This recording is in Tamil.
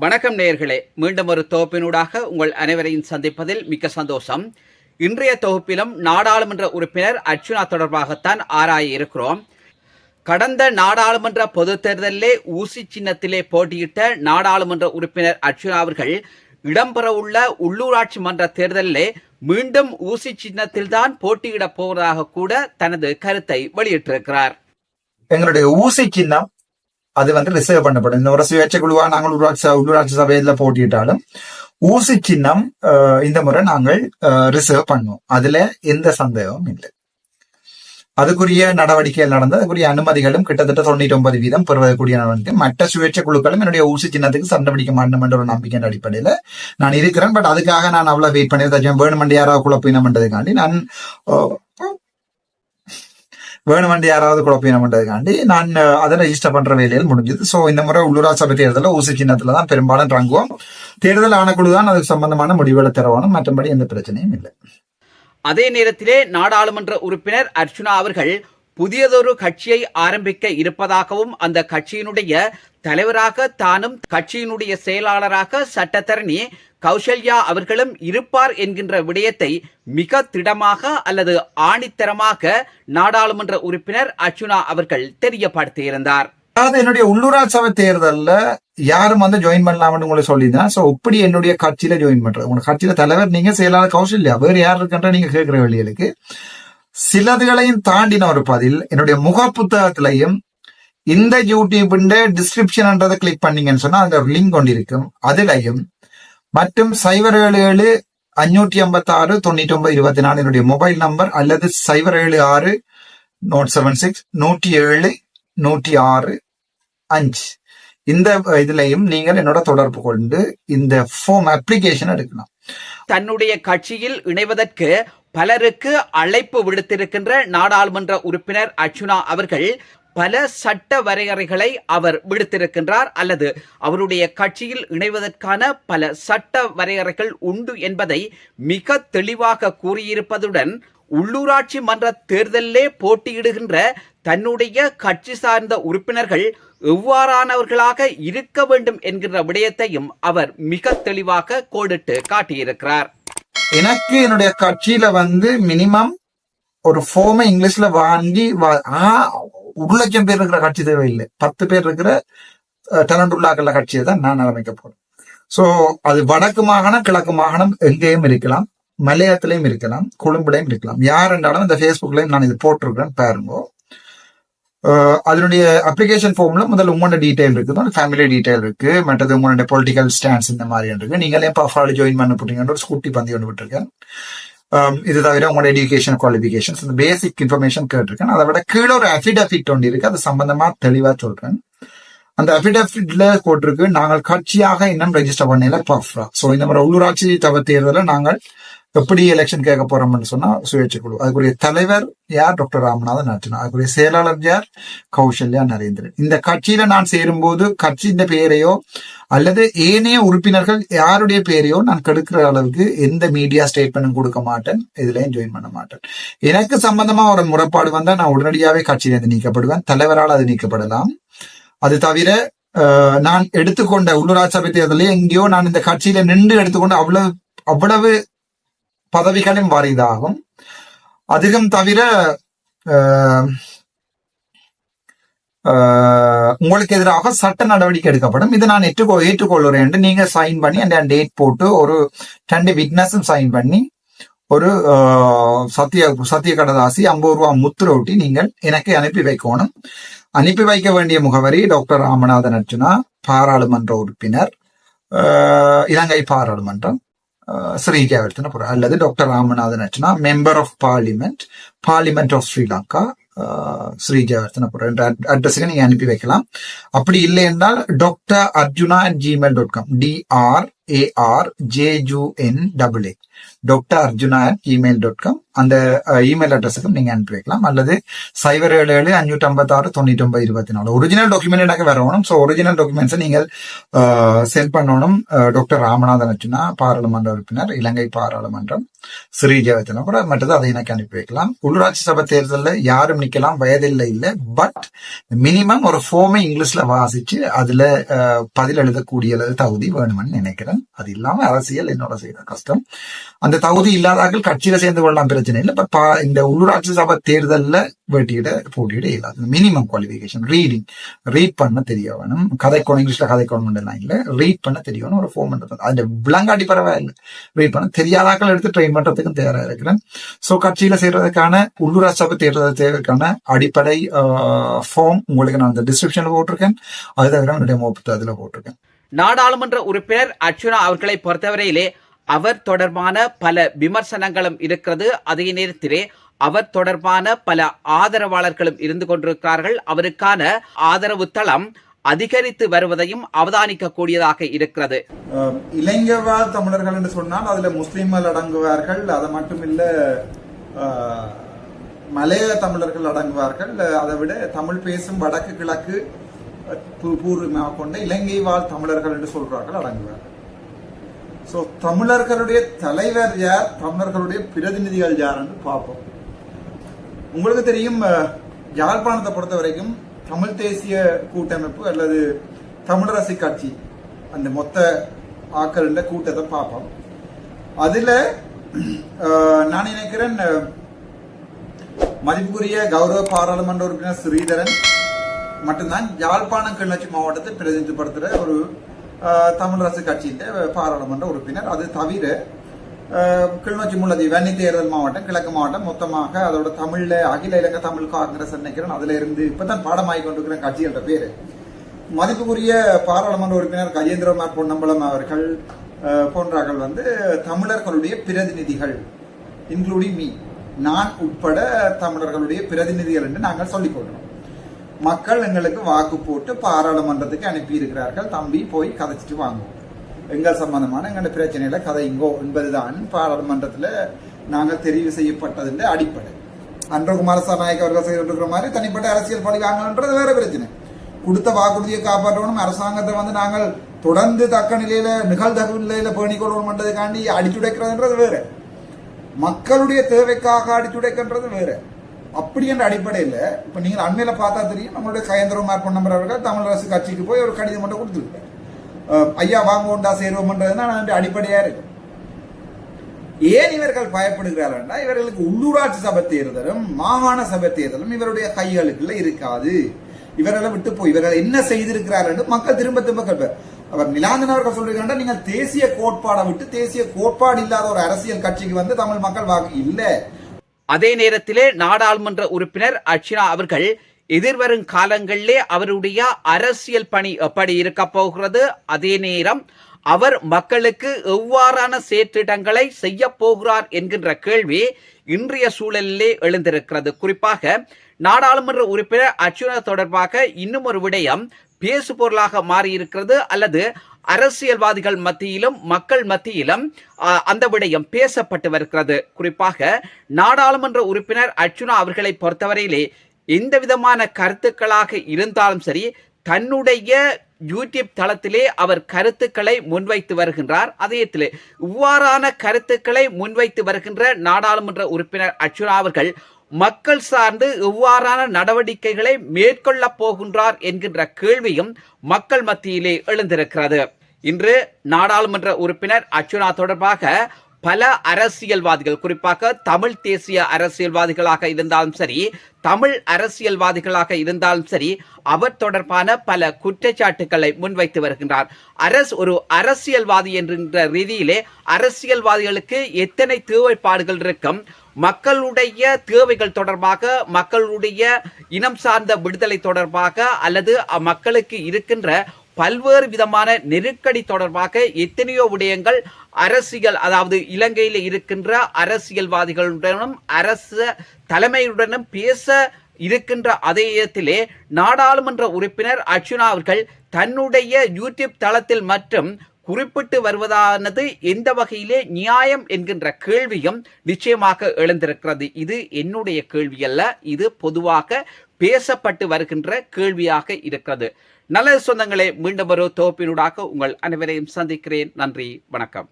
வணக்கம் நேயர்களே. மீண்டும் ஒரு தொகுப்பினூடாக உங்கள் அனைவரையும் சந்திப்பதில் மிக்க சந்தோஷம். இன்றைய தொகுப்பிலும் நாடாளுமன்ற உறுப்பினர் அர்ச்சுனா தொடர்பாகத்தான் ஆராய இருக்கிறோம். கடந்த நாடாளுமன்ற பொதுத் தேர்தலிலே ஊசி சின்னத்திலே போட்டியிட்ட நாடாளுமன்ற உறுப்பினர் அர்ச்சுனா அவர்கள் இடம்பெறவுள்ள உள்ளூராட்சி மன்ற தேர்தலிலே மீண்டும் ஊசி சின்னத்தில்தான் போட்டியிடப் போவதாக கூட தனது கருத்தை வெளியிட்டிருக்கிறார். எங்களுடைய ஊசி சின்னம் அது வந்து ரிசர்வ் பண்ணப்படும். இந்த ஒரு சுயேட்சை குழுவா நாங்கள் உள்ளாட்சி உள்ளூராட்சி சபையில போட்டியிட்டாலும் ஊசி சின்னம் இந்த முறை நாங்கள் ரிசர்வ் பண்ணுவோம் அதுல எந்த சந்தேகமும் இல்லை. அதுக்குரிய நடவடிக்கைகள் நடந்து அதுக்குரிய அனுமதிகளும் கிட்டத்தட்ட தொண்ணூற்றி ஒன்பது வீதம் பெறுவதற்குரிய நடவடிக்கை. மற்ற சுயேட்சை குழுக்களும் என்னுடைய ஊசி சின்னத்துக்கு சண்டை பிடிக்க மாட்டோம் என்ற ஒரு நம்பிக்கையின் அடிப்படையில நான் இருக்கிறேன். பட் அதுக்காக நான் அவ்வளவு வெயிட் பண்ணி தச்சேன் வேணுமெண்டு யாராவது குழப்பினம்ன்றதுக்காண்டி நான் அஹ், வேணுமெண்டு யாராவது குழப்பினம்ன்றதுக்காண்டி நான் அதை ரெஜிஸ்டர் பண்ற வேலையில் முடிஞ்சது. ஸோ இந்த முறை உள்ளூராட்சி சபை தேர்தலில் ஊசி சின்னத்துல தான் பெரும்பாலும் தங்குவோம். தேர்தல் ஆணைக்குழு தான் அதுக்கு சம்பந்தமான முடிவுகளை தரவானும் மற்றபடி எந்த பிரச்சனையும் இல்லை. அதே நேரத்திலே நாடாளுமன்ற உறுப்பினர் அர்ச்சுனா அவர்கள் புதியதொரு கட்சியை ஆரம்பிக்க இருப்பதாகவும் அந்த கட்சியினுடைய தலைவராக தானும் கட்சியினுடைய செயலாளராக சட்டத்தரணி கௌசல்யா அவர்களும் இருப்பார் என்கின்ற விடயத்தை மிக திடமாக அல்லது ஆணித்தரமாக நாடாளுமன்ற உறுப்பினர் அர்ச்சுனா அவர்கள் தெரியப்படுத்தியிருந்தார். அதாவது என்னுடைய உள்ளூராட்சி சபை தேர்தல்ல யாரும் வந்து ஜாயின் பண்ணலாம்னு உங்களை சொல்லியிருந்தேன் சோ இப்படி என்னுடைய கட்சியில ஜாயின் பண்றது உங்க கட்சியில தலைவர் நீங்க செயலாளர் கௌசல்யா வேறு யார் இருக்கின்ற நீங்க கேட்கிற வழிகளுக்கு சிலதுகளையும் தாண்டின ஒரு பதில் என்னுடைய முக புத்தகத்திலையும் இந்த யூடியூப்ன்ற டிஸ்கிரிப்ஷன்ன்றதை கிளிக் பண்ணீங்கன்னு சொன்னா அந்த ஒரு லிங்க் கொண்டு இருக்கும். அதுலையும் மற்றும் சைபர் ஏழு ஏழு அஞ்சூற்றி ஐம்பத்தி ஆறு தொண்ணூற்றி ஒன்பது இருபத்தி நாலு என்னுடைய மொபைல் நம்பர் அல்லது சைபர் ஏழு ஆறு நோட் செவன் சிக்ஸ் நூற்றி ஏழு நூற்றி ஆறு அஞ்சு. இந்த இதுலையும் நீங்கள் என்னோட தொடர்பு கொண்டு இந்த ஃபோம் அப்ளிகேஷன் எடுக்கலாம். தன்னுடைய கட்சியில் இணைவதற்கு பலருக்கு அழைப்பு விடுத்திருக்கின்ற நாடாளுமன்ற உறுப்பினர் அர்ச்சுனா அவர்கள் பல சட்ட வரையறைகளை அவர் விடுத்திருக்கின்றார் அல்லது அவருடைய கட்சியில் இணைவதற்கான பல சட்ட வரையறைகள் உண்டு என்பதை மிக தெளிவாக கூறியிருப்பதுடன் உள்ளூராட்சி மன்ற தேர்தலிலே போட்டியிடுகின்ற தன்னுடைய கட்சி சார்ந்த உறுப்பினர்கள் எவ்வாறானவர்களாக இருக்க வேண்டும் என்கின்ற விடயத்தையும் அவர் மிக தெளிவாக கோடிட்டு காட்டியிருக்கிறார். எனக்கு என்னுடைய கட்சியில வந்து மினிமம் ஒரு ஃபோமை இங்கிலீஷ்ல வாங்கி வா- ஒரு லட்சம் பேர் இருக்கிற கட்சி தேவையில்லை. பத்து பேர் இருக்கிற டேலண்ட் கட்சியை தான் நான் ஆரம்பிக்க போறேன். சோ அது வடக்கு மாகாணம் கிழக்கு மாகாணம் எங்கேயும் இருக்கலாம். மலையத்திலையும் இருக்கலாம். கொழும்புலையும் இருக்கலாம். யார் என்றாலும் இந்த ஃபேஸ்புக்லையும் நான் இது போட்டிருக்கிறேன் பாருங்க. அதனுடைய அப்ளிகேஷன் ஃபார்ம்ல முதல்ல உங்களோட டீடைல் இருக்குது. ஃபேமிலி டீடைல் இருக்கு. மற்றது உங்களுடைய பொலிட்டிக்கல் ஸ்டாண்ட்ஸ் இந்த மாதிரி இருக்கு. நீங்களே பஃபாலி ஜாயின் பண்ண போட்டீங்கன்ற ஒரு ஸ்கூட்டி பந்தி ஒன்று விட்டுருக்கேன். இது தவிர உங்களோட எஜுகேஷன் குவாலிஃபிகேஷன்ஸ் இந்த பேசிக் இன்ஃபர்மேஷன் கேட்டிருக்கேன் அதை விட கீழே ஒரு அஃபிடபிட் ஒன்று இருக்கு அது சம்பந்தமா தெளிவா சொல்றேன் அந்த அஃபிடபிட்ல போட்டிருக்கு நாங்கள் கட்சியாக இன்னும் ரெஜிஸ்டர் பண்ணல பஃப்ரா ஸோ இந்த மாதிரி உள்ளூராட்சி தவிர தேர்தலில் நாங்கள் எப்படி எலெக்ஷன் கேட்க போறோம்னு சொன்னா சுயேட்சை குழு. அதுக்குரிய தலைவர் யார்? டாக்டர் ராமநாதன் அர்ச்சனா அதுக்குரிய செயலாளர் யார்? கௌசல்யா நரேந்திரன். இந்த கட்சியில நான் சேரும்போது கட்சியின் பெயரையோ அல்லது ஏனைய உறுப்பினர்கள் யாருடைய பெயரையோ நான் கெடுக்கிற அளவுக்கு எந்த மீடியா ஸ்டேட்மெண்ட்டும் கொடுக்க மாட்டேன். இதுலயும் ஜாயின் பண்ண மாட்டேன். எனக்கு சம்பந்தமா ஒரு முறைப்பாடு வந்தா நான் உடனடியாவே கட்சியிலிருந்து நீக்கப்படுவேன். தலைவரால் அது நீக்கப்படலாம். அது தவிர நான் எடுத்துக்கொண்ட உள்ளூராட்சி சபை தேர்தலில் எங்கேயோ நான் இந்த கட்சியில நின்று எடுத்துக்கொண்டு அவ்வளவு அவ்வளவு பதவிகளும் வாரிதாகும். அதிகம் தவிர உங்களுக்கு எதிராக சட்ட நடவடிக்கை எடுக்கப்படும். இதை நான் ஏற்றுக்கோ ஏற்றுக்கொள்கிறேன் என்று நீங்க சைன் பண்ணி அந்த டேட் போட்டு ஒரு ரெண்டு விட்னஸும் சைன் பண்ணி ஒரு சத்திய சத்திய கடதாசி ஐம்பது ரூபா முத்துரொட்டி நீங்கள் எனக்கு அனுப்பி வைக்கணும். அனுப்பி வைக்க வேண்டிய முகவரி டாக்டர் ராமநாதன் அர்ஜுனா பாராளுமன்ற உறுப்பினர் இலங்கை பாராளுமன்றம். ஸ்ரீஜாவர்த்தனபுரம் அல்லது doctor Ramanathan Archuna member of parliament parliament of Sri Lanka Sri Jayawardenepura என்ற அட்ரஸுக்கு நீங்க அனுப்பி வைக்கலாம் அப்படி இல்லை என்றால் doctor Arjuna at Gmail dot com D R A R J U N double A doctor Arjuna at email dot com அந்த uh, இமெயில் அட்ரஸுக்கும் நீங்க அனுப்பி வைக்கலாம். அல்லது சைபர் ஏழு ஏழு அஞ்சூற்றி ஐம்பத்தாறு தொண்ணூற்றி ஒன்பது இருபத்தி நாலு ஒரிஜினல் டாக்குமெண்ட் எனக்கு வரணும் ஸோ ஒரிஜினல் டாக்குமெண்ட்ஸை நீங்கள் uh, சென்ட் பண்ணணும் uh, டாக்டர் ராமநாதன் அர்ஜுனா பாராளுமன்ற உறுப்பினர் இலங்கை பாராளுமன்றம் ஸ்ரீ ஜெயவர்தன கூட மற்றது அதை எனக்கு அனுப்பி வைக்கலாம். உள்ளூராட்சி சபை தேர்தலில் யாரும் நிற்கலாம் வயதில்லை இல்லை. பட் மினிமம் ஒரு ஃபோமை இங்கிலீஷ்ல வாசிச்சு அதுல பதில் எழுதக்கூடிய தகுதி வேணும்னு நினைக்கிறேன். அது இல்லாமல் அரசியல் என்னோட செய்த கஷ்டம். அந்த தகுதி இல்லாதார்கள் கட்சியில சேர்ந்து கொள்ளலாம் பிரச்சனை இல்லை. பட் இந்த உள்ளூராட்சி சபை தேர்தல்ல வேட்டியிட போட்டியிட இல்லாது மினிமம் குவாலிஃபிகேஷன் ரீடிங் ரீட் பண்ண தெரிய வேணும் கதைக்கணும் இங்கிலீஷ்ல கதை எல்லாம் இல்லை ரீட் பண்ண தெரியணும் ஒரு ஃபோம் அந்த விளங்காட்டி பரவாயில்லை ரீட் பண்ண தெரியாதாக்கள் எடுத்து ட்ரெயின் பண்றதுக்கும் தயாராக இருக்கிறேன். சோ கட்சியில சேர்றதுக்கான உள்ளூராட்சி சபை தேர்தல் தேர்தலுக்கான அடிப்படை ஃபார்ம் உங்களுக்கு நான் அந்த டிஸ்கிரிப்ஷன்ல போட்டிருக்கேன். அது தவிர என்னுடைய முப்பத்து அதுல போட்டிருக்கேன். நாடாளுமன்ற உறுப்பினர் அர்ச்சுனா அவர்களை பொறுத்தவரையிலே அவர் தொடர்பான பல விமர்சனங்களும் இருக்கிறது. அதே நேரத்திலே அவர் தொடர்பான பல ஆதரவாளர்களும் இருந்து கொண்டிருக்கிறார்கள். அவருக்கான ஆதரவு தளம் அதிகரித்து வருவதையும் அவதானிக்கக்கூடியதாக இருக்கிறது. அஹ் இளைஞர்வாழ் தமிழர்கள் என்று சொன்னால் அதுல முஸ்லிம்கள் அடங்குவார்கள் அது மட்டும் இல்ல மலைய தமிழர்கள் அடங்குவார்கள். அதை விட தமிழ் பேசும் வடக்கு கிழக்கு பூர்வமாக கொண்ட இலங்கை வாழ் தமிழர்கள் என்று சொல்றார்கள் அடங்குவார்கள். சோ தமிழர்களுடைய தலைவர் யார்? தமிழர்களுடைய பிரதிநிதிகள் யார் என்று பார்ப்போம். உங்களுக்கு தெரியும் யாழ்ப்பாணத்தை பொறுத்த வரைக்கும் தமிழ் தேசிய கூட்டமைப்பு அல்லது தமிழரசு கட்சி அந்த மொத்த ஆக்கள்ல கூட்டத்தை பார்ப்போம். அதுல நான் நினைக்கிறேன் மதிப்புக்குரிய கௌரவ பாராளுமன்ற உறுப்பினர் ஸ்ரீதரன் மட்டும்தான் யாழ்ப்பாணம் கிளர்ச்சி மாவட்டத்தை பிரதிநிதிப்படுத்துகிற ஒரு தமிழரசு கட்சியின் பாராளுமன்ற உறுப்பினர். அது தவிர கிளிநொச்சி முள்ளதி வன்னி தேர்தல் மாவட்டம் கிழக்கு மாவட்டம். மொத்தமாக அதோட தமிழ்ல அகில இலங்கை தமிழ் காங்கிரஸ் நினைக்கிறேன் அதுல இருந்து இப்பதான் பாடமாகி கொண்டிருக்கிற கட்சி என்ற பேரு. மதிப்புக்குரிய பாராளுமன்ற உறுப்பினர் கஜேந்திரகுமார் பொன்னம்பலம் அவர்கள் போன்றவர்கள் போன்றார்கள் வந்து தமிழர்களுடைய பிரதிநிதிகள் இன்க்ளூடிங் மீ நான் உட்பட தமிழர்களுடைய பிரதிநிதிகள் என்று நாங்கள் சொல்லிக் கொள்கிறோம். மக்கள் எங்களுக்கு வாக்கு போட்டு பாராளுமன்றத்துக்கு அனுப்பி இருக்கிறார்கள் தம்பி போய் கதைச்சிட்டு வாங்குவோம் எங்கள் சம்பந்தமான எங்களோட பிரச்சனையில கதைங்கோ என்பதுதான் பாராளுமன்றத்தில் நாங்கள் தெரிவு செய்யப்பட்டதின் அடிப்படை. அன்றகுமார சபாநாயக் அவர்கள் செய்திருக்கிற மாதிரி தனிப்பட்ட அரசியல் பழி வாங்கணுன்றது வேற பிரச்சனை. கொடுத்த வாக்குறுதியை காப்பாற்றணும் அரசாங்கத்தை வந்து நாங்கள் தொடர்ந்து தக்க நிலையில நிகழ்தகவு நிலையில பேணிக்கொள்ளணும் என்றதுக்காண்டி அடிச்சுடைக்கிறதுன்றது வேற. மக்களுடைய தேவைக்காக அடிச்சுடைக்கின்றது வேற. அப்படி என்ற அடிப்படையில் இப்போ நீங்கள் அண்மையில் பார்த்தா தெரியும். நம்மளுடைய கயந்திரமார் பொன்னம்பர் அவர்கள் அரசு கட்சிக்கு போய் ஒரு கடிதம் மட்டும் கொடுத்துருக்காரு. ஐயா வாங்குவோண்டா உண்டா சேருவோம்ன்றதுதான் நான் இருக்கு ஏன் இவர்கள் பயப்படுகிறார்கள்னா இவர்களுக்கு உள்ளூராட்சி சபை தேர்தலும் மாகாண சபை தேர்தலும் இவருடைய கைகளுக்குள்ள இருக்காது. இவர்களை விட்டு போய் இவர்கள் என்ன செய்திருக்கிறார்கள் என்று மக்கள் திரும்ப திரும்ப கேட்பார். அவர் நிலாந்தன் அவர்கள் சொல்றீங்கன்னா நீங்கள் தேசிய கோட்பாடை விட்டு தேசிய கோட்பாடு இல்லாத ஒரு அரசியல் கட்சிக்கு வந்து தமிழ் மக்கள் வாக்கு இல்லை. அதே நேரத்திலே நாடாளுமன்ற உறுப்பினர் அர்ச்சினா அவர்கள் எதிர்வரும் காலங்களிலே அவருடைய அரசியல் பணி எப்படி இருக்க போகிறது அதே நேரம் அவர் மக்களுக்கு எவ்வாறான செயற்றிட்டங்களை செய்ய போகிறார் என்கின்ற கேள்வி இன்றைய சூழலிலே எழுந்திருக்கிறது. குறிப்பாக நாடாளுமன்ற உறுப்பினர் அர்ச்சுனா தொடர்பாக இன்னும் ஒரு விடயம் பேசு பொருளாக மாறியிருக்கிறது அல்லது அரசியல்வாதிகள் மத்தியிலும் மக்கள் மத்தியிலும் அந்த விடயம் பேசப்பட்டு வருகிறது. குறிப்பாக நாடாளுமன்ற உறுப்பினர் அர்ஜுனா அவர்களை பொறுத்தவரையிலே எந்த விதமான கருத்துக்களாக இருந்தாலும் சரி தன்னுடைய யூடியூப் தளத்திலே அவர் கருத்துக்களை முன்வைத்து வருகின்றார். அதயத்திலே இவ்வாறான கருத்துக்களை முன்வைத்து வருகின்ற நாடாளுமன்ற உறுப்பினர் அர்ச்சுனா அவர்கள் மக்கள் சார்ந்து எவ்வாறான நடவடிக்கைகளை மேற்கொள்ளப் போகின்றார் என்கின்ற கேள்வியும் மக்கள் மத்தியிலே எழுந்திருக்கிறது. இன்று நாடாளுமன்ற உறுப்பினர் அர்ச்சுனா தொடர்பாக பல அரசியல்வாதிகள் குறிப்பாக தமிழ் தேசிய அரசியல்வாதிகளாக இருந்தாலும் சரி தமிழ் அரசியல்வாதிகளாக இருந்தாலும் சரி அவர் தொடர்பான பல குற்றச்சாட்டுக்களை முன்வைத்து வருகின்றார். அரசு ஒரு அரசியல்வாதி என்கின்ற ரீதியிலே அரசியல்வாதிகளுக்கு எத்தனை தேவைப்பாடுகள் இருக்கும் மக்களுடைய தேவைகள் தொடர்பாக மக்களுடைய இனம் சார்ந்த விடுதலை தொடர்பாக அல்லது மக்களுக்கு இருக்கின்ற பல்வேறு விதமான நெருக்கடி தொடர்பாக எத்தனையோ விடயங்கள் அரசியல் அதாவது இலங்கையில் இருக்கின்ற அரசியல்வாதிகளுடனும் அரசு தலைமையுடனும் பேச இருக்கின்ற அதே இடத்திலே நாடாளுமன்ற உறுப்பினர் அர்ஜுனா அவர்கள் தன்னுடைய யூடியூப் தளத்தில் மற்றும் குறிப்பிட்டு வருவதானது எந்த வகையிலே நியாயம் என்கின்ற கேள்வியும் நிச்சயமாக எழுந்திருக்கிறது. இது என்னுடைய கேள்வி அல்ல இது பொதுவாக பேசப்பட்டு வருகின்ற கேள்வியாக இருக்கிறது. நல்லது சொந்தங்களே மீண்டும் ஒரு தொகுப்பினூடாக உங்கள் அனைவரையும் சந்திக்கிறேன். நன்றி வணக்கம்.